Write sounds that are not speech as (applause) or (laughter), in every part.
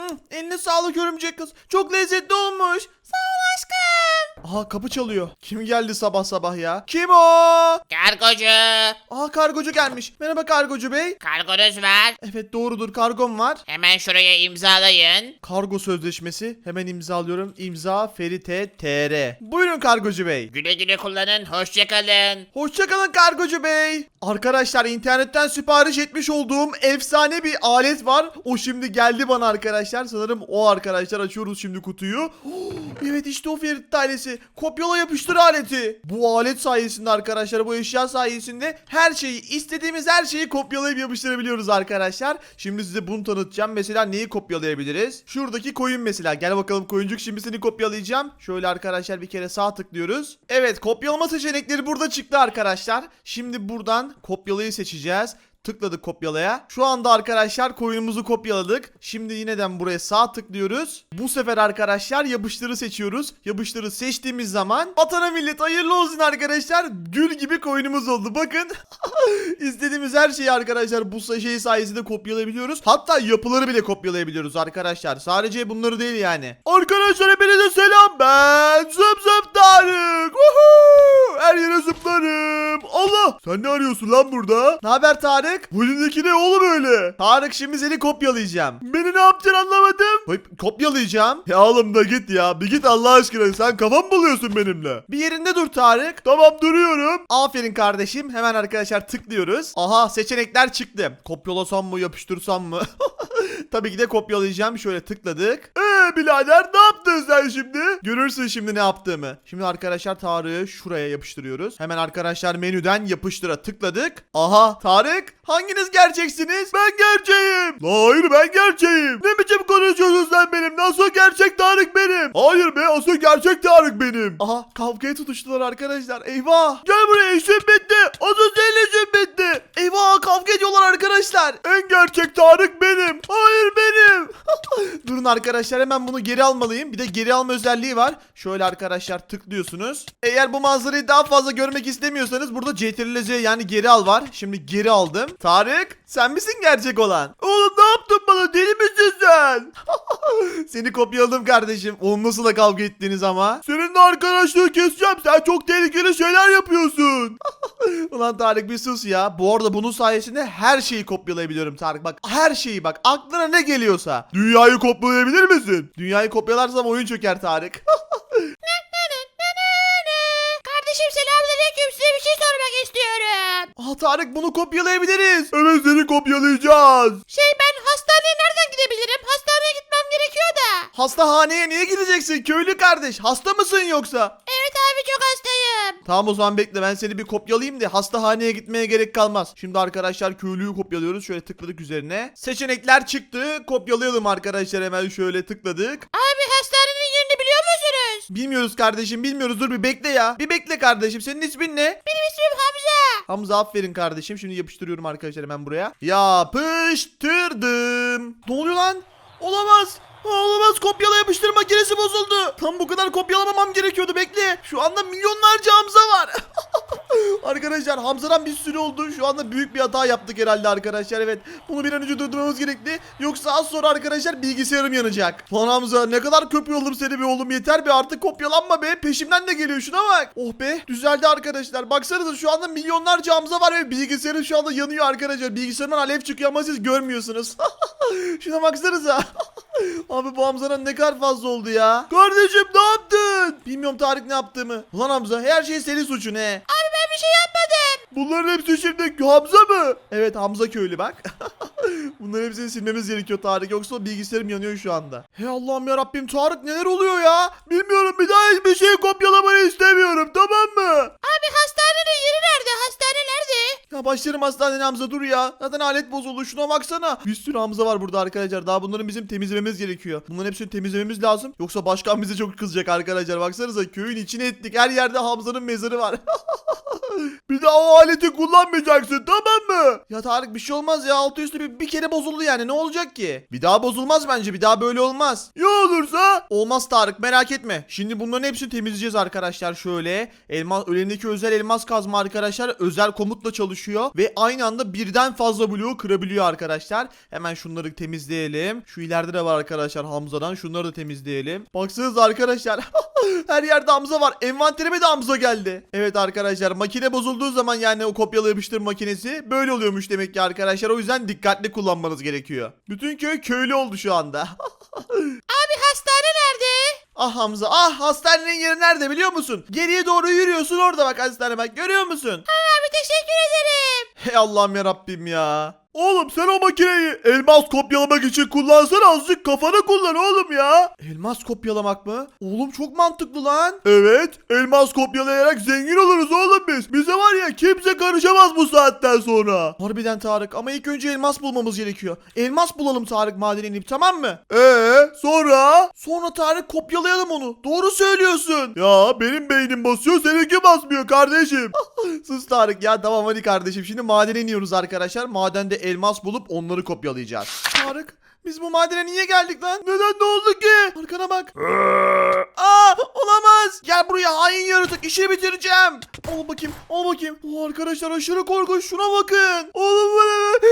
Hı, eline sağlık örümcek kız. Çok lezzetli olmuş. Sağ ol aşkım. Aha kapı çalıyor. Kim geldi sabah sabah ya? Kim o? Kargocu. Aha kargocu gelmiş. Merhaba kargocu bey. Kargonuz var. Evet doğrudur kargom var. Hemen şuraya imzalayın. Kargo sözleşmesi hemen imzalıyorum. İmza Ferite TR. Buyurun kargocu bey. Güle güle kullanın. Hoşçakalın. Hoşçakalın kargocu bey. Arkadaşlar internetten sipariş etmiş olduğum efsane bir alet var. O şimdi geldi bana arkadaşlar. Sanırım o arkadaşlar açıyoruz şimdi kutuyu. (gasps) evet işte o Ferit ailesi. Kopyala yapıştır aleti. Bu alet sayesinde arkadaşlar bu eşya sayesinde her şeyi istediğimiz her şeyi kopyalayıp yapıştırabiliyoruz arkadaşlar. Şimdi size bunu tanıtacağım. Mesela neyi kopyalayabiliriz? Şuradaki koyun mesela. Gel bakalım koyuncuk şimdi seni kopyalayacağım. Şöyle arkadaşlar bir kere sağ tıklıyoruz. Evet kopyalama seçenekleri burada çıktı arkadaşlar. Şimdi buradan kopyalayı seçeceğiz. Tıkladık kopyalaya. Şu anda arkadaşlar koyunumuzu kopyaladık. Şimdi yineden buraya sağ tıklıyoruz. Bu sefer arkadaşlar yapıştırı seçiyoruz. Yapıştırı seçtiğimiz zaman vatana millet hayırlı olsun arkadaşlar. Gül gibi koyunumuz oldu. Bakın. (laughs) İstediğimiz her şeyi arkadaşlar bu şey sayesinde kopyalayabiliyoruz. Hatta yapıları bile kopyalayabiliyoruz arkadaşlar. Sadece bunları değil yani. Arkadaşlar hepinize selam ben. Zıp zıp Tarık. Woohoo! Her yere zıplarım. Allah. Sen ne arıyorsun lan burada? Ne haber Tarık? Bu elindeki ne oğlum öyle? Tarık şimdi seni kopyalayacağım. Beni ne yapacaksın anlamadım. Hop, kopyalayacağım. Ya oğlum da git ya. Bir git Allah aşkına. Sen kafam buluyorsun benimle. Bir yerinde dur Tarık. Tamam duruyorum. Aferin kardeşim. Hemen arkadaşlar tıklıyoruz. Aha seçenekler çıktı. Kopyalasam mı yapıştırsam mı? (laughs) (laughs) Tabii ki de kopyalayacağım. Şöyle tıkladık. Eee birader ne yaptın sen şimdi? Görürsün şimdi ne yaptığımı. Şimdi arkadaşlar Tarık'ı şuraya yapıştırıyoruz. Hemen arkadaşlar menüden yapıştıra tıkladık. Aha Tarık hanginiz gerçeksiniz? Ben gerçeğim. La hayır ben gerçeğim. Ne biçim konuşuyorsun sen benim? Nasıl gerçek Tarık benim? Hayır be asıl gerçek Tarık benim. Aha kavgaya tutuştular arkadaşlar. Eyvah. Gel buraya işim bitti. Asıl senin işin bitti. Eyvah kavga ediyorlar arkadaşlar. En gerçek Tarık benim. Hayır benim. (laughs) Durun arkadaşlar hemen bunu geri almalıyım. Bir de geri alma özelliği var. Şöyle arkadaşlar tıklıyorsunuz. Eğer bu manzarayı daha fazla görmek istemiyorsanız burada CTRL Z yani geri al var. Şimdi geri aldım. Tarık sen misin gerçek olan? Oğlum ne bana deli misin sen? (laughs) Seni kopyaladım kardeşim. Oğlum nasıl da kavga ettiniz ama. Seninle arkadaşlığı keseceğim. Sen çok tehlikeli şeyler yapıyorsun. (laughs) Ulan Tarık bir sus ya. Bu arada bunun sayesinde her şeyi kopyalayabiliyorum Tarık. Bak her şeyi bak. Aklına ne geliyorsa. Dünyayı kopyalayabilir misin? Dünyayı kopyalarsam oyun çöker Tarık. (laughs) Kardeşim selamünaleyküm. Size bir şey sormak istiyorum. Aa Tarık bunu kopyalayabiliriz. Evet seni kopyalayacağız. Şey ben hastaneye nereden gidebilirim? Hastaneye gitmem gerekiyor da. Hastahaneye niye gideceksin köylü kardeş? Hasta mısın yoksa? Evet abi çok hastayım. Tamam o zaman bekle ben seni bir kopyalayayım da hastahaneye gitmeye gerek kalmaz. Şimdi arkadaşlar köylüyü kopyalıyoruz. Şöyle tıkladık üzerine. Seçenekler çıktı. Kopyalayalım arkadaşlar hemen şöyle tıkladık. Abi Bilmiyoruz kardeşim bilmiyoruz. Dur bir bekle ya. Bir bekle kardeşim. Senin ismin ne? Benim ismim Hamza. Hamza aferin kardeşim. Şimdi yapıştırıyorum arkadaşlar hemen buraya. Yapıştırdım. Ne oluyor lan? Olamaz. Olamaz kopyala yapıştır makinesi bozuldu. Tam bu kadar kopyalamamam gerekiyordu bekle. Şu anda milyonlarca Hamza var. (laughs) arkadaşlar Hamza'dan bir sürü oldu. Şu anda büyük bir hata yaptık herhalde arkadaşlar. Evet bunu bir an önce durdurmamız gerekli. Yoksa az sonra arkadaşlar bilgisayarım yanacak. Lan Hamza ne kadar kopyaladım seni be oğlum yeter be artık kopyalanma be. Peşimden de geliyor şuna bak. Oh be düzeldi arkadaşlar. Baksanıza şu anda milyonlarca Hamza var ve bilgisayarım şu anda yanıyor arkadaşlar. Bilgisayarımdan alev çıkıyor ama siz görmüyorsunuz. (laughs) Şuna baksanıza. (laughs) Abi bu Hamza'nın ne kadar fazla oldu ya. Kardeşim ne yaptın? Bilmiyorum Tarık ne yaptığımı. Ulan Hamza her şey senin suçun he. Abi ben bir şey yapmadım. Bunların hepsi şimdi Hamza mı? Evet Hamza köylü bak. (laughs) Bunların hepsini silmemiz gerekiyor Tarık yoksa bilgisayarım yanıyor şu anda. Hey Allah'ım ya Rabbim Tarık neler oluyor ya? Bilmiyorum bir daha hiçbir şey kopyalamanı istemiyorum tamam mı? Abi hastanenin yeri nerede? Hastane nerede? Ya başlarım hastaneye Hamza dur ya. Zaten alet bozuldu şuna baksana. Bir sürü Hamza var burada arkadaşlar. Daha bunların bizim temizlememiz gerekiyor. Bunların hepsini temizlememiz lazım. Yoksa başkan bize çok kızacak arkadaşlar. Baksanıza köyün içine ettik. Her yerde Hamza'nın mezarı var. (laughs) bir daha o aleti kullanmayacaksın tamam mı? Ya Tarık bir şey olmaz ya. Altı üstü bir, bir kere bozuldu yani. Ne olacak ki? Bir daha bozulmaz bence. Bir daha böyle olmaz. Ya olursa? Olmaz Tarık merak etme. Şimdi bunların hepsini temizleyeceğiz arkadaşlar. Şöyle elmas elindeki özel elmas kazma arkadaşlar özel komutla çalışıyor. ve aynı anda birden fazla bloğu kırabiliyor arkadaşlar. Hemen şunları temizleyelim. Şu ileride de var arkadaşlar Hamza'dan. Şunları da temizleyelim. Baksanıza arkadaşlar. (laughs) Her yerde Hamza var. Envanterime de Hamza geldi. Evet arkadaşlar makine bozulduğu zaman yani o kopyala yapıştır makinesi böyle oluyormuş demek ki arkadaşlar. O yüzden dikkatli kullanmanız gerekiyor. Bütün köy köylü oldu şu anda. (laughs) Abi hastane nerede? ah Hamza ah hastanenin yeri nerede biliyor musun? Geriye doğru yürüyorsun orada bak hastane bak görüyor musun? Abi teşekkür ederim. Hey Allah'ım ya Rabbim ya. Oğlum sen o makineyi elmas kopyalamak için kullansana azıcık kafana kullan oğlum ya. Elmas kopyalamak mı? Oğlum çok mantıklı lan. Evet elmas kopyalayarak zengin oluruz oğlum biz. Bize var ya kimse karışamaz bu saatten sonra. Harbiden Tarık ama ilk önce elmas bulmamız gerekiyor. Elmas bulalım Tarık madene inip tamam mı? Ee sonra? Sonra Tarık kopyalayalım onu. Doğru söylüyorsun. Ya benim beynim basıyor seninki basmıyor kardeşim. (laughs) Sus Tarık ya tamam hadi kardeşim. Şimdi madene iniyoruz arkadaşlar. Madende elmas bulup onları kopyalayacağız. Tarık biz bu madene niye geldik lan? Neden ne oldu ki? Arkana bak. Aa olamaz. Gel buraya hain yaratık işini bitireceğim. Al bakayım al bakayım. Oo, arkadaşlar aşırı korkunç şuna bakın. Oğlum bu ne?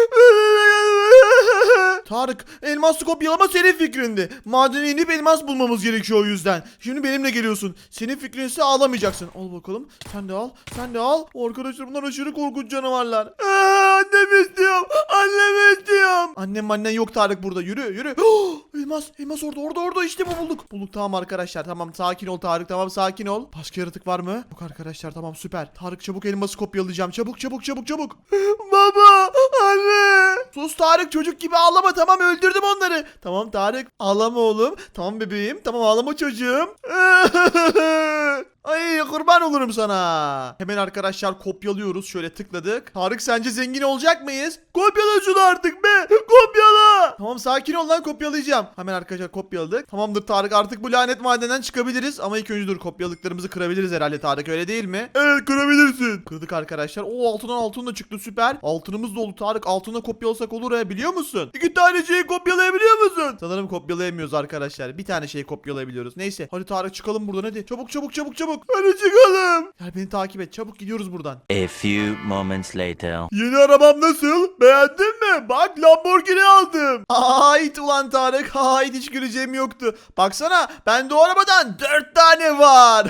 Tarık elmas kopyalama senin fikrindi. Madene inip elmas bulmamız gerekiyor o yüzden. Şimdi benimle geliyorsun. Senin fikrin ise ağlamayacaksın. Al bakalım. Sen de al. Sen de al. Arkadaşlar bunlar aşırı korkunç canavarlar. Aa, annemi istiyorum. Annemi istiyorum. Annem annen yok Tarık burada. Yürü yürü. (gasps) Elmas. Elmas orada orada orada. İşte bu bulduk. Bulduk tamam arkadaşlar. Tamam sakin ol Tarık. Tamam sakin ol. Başka yaratık var mı? Yok arkadaşlar tamam süper. Tarık çabuk elması kopyalayacağım. Çabuk çabuk çabuk çabuk. (gasps) Baba. Anne. Sus Tarık çocuk gibi ağlama tamam öldürdüm onları. Tamam Tarık ağlama oğlum. Tamam bebeğim. Tamam ağlama çocuğum. (laughs) Ay kurban olurum sana. Hemen arkadaşlar kopyalıyoruz. Şöyle tıkladık. Tarık sence zengin olacak mıyız? Kopyala şunu artık be. Kopyala. Tamam sakin ol lan kopyalayacağım. Hemen arkadaşlar kopyaladık. Tamamdır Tarık artık bu lanet madenden çıkabiliriz. Ama ilk önce dur kopyaladıklarımızı kırabiliriz herhalde Tarık öyle değil mi? Evet kırabilirsin. Kırdık arkadaşlar. O altından altın da çıktı süper. Altınımız dolu Tarık. Altına kopyalasak olur ya biliyor musun? İki tane şeyi kopyalayabiliyor musun? Sanırım kopyalayamıyoruz arkadaşlar. Bir tane şeyi kopyalayabiliyoruz. Neyse. Hadi Tarık çıkalım buradan hadi. Çabuk çabuk çabuk çabuk. Hadi çıkalım. Gel beni takip et. Çabuk gidiyoruz buradan. A few moments later. Yeni arabam nasıl? Beğendin mi? Bak Lamborghini aldım. Hayt ulan Tarık. Hayt hiç güleceğim yoktu. Baksana bende o arabadan dört tane var.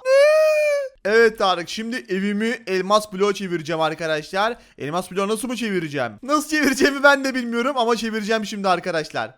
(laughs) Evet Tarık şimdi evimi elmas bloğa çevireceğim arkadaşlar. Elmas bloğa nasıl mı çevireceğim? Nasıl çevireceğimi ben de bilmiyorum ama çevireceğim şimdi arkadaşlar.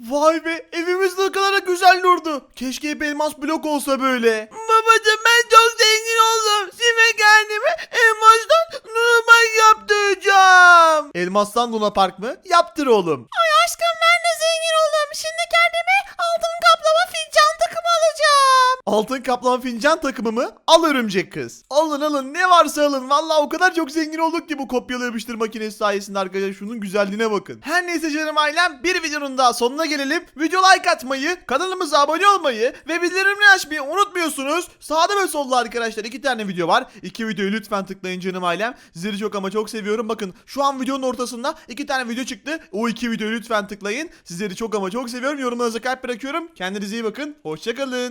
Vay be evimiz ne kadar da güzel durdu. Keşke hep elmas blok olsa böyle. Babacım ben çok zengin oldum. Şimdi kendime elmastan Luna Park yaptıracağım. Elmastan Luna Park mı? Yaptır oğlum. Ay aşkım ben de zengin oldum. Şimdi kendime altın kaplama fincan takımı alacağım. Altın kaplama fincan takımı mı? Al örümcek kız. Alın alın ne varsa alın. Vallahi o kadar çok zengin olduk ki bu kopyalı yapıştır makinesi sayesinde arkadaşlar. Şunun güzelliğine bakın. Her neyse canım ailem bir videonun daha sonuna gelelim. Video like atmayı, kanalımıza abone olmayı ve bildirimleri açmayı unutmuyorsunuz. Sağda ve solda arkadaşlar iki tane video var. İki videoyu lütfen tıklayın canım ailem. Sizleri çok ama çok seviyorum. Bakın şu an videonun ortasında iki tane video çıktı. O iki videoyu lütfen tıklayın. Sizleri çok ama çok seviyorum. Yorumlarınıza kalp bırakıyorum. Kendinize iyi bakın. Hoşçakalın.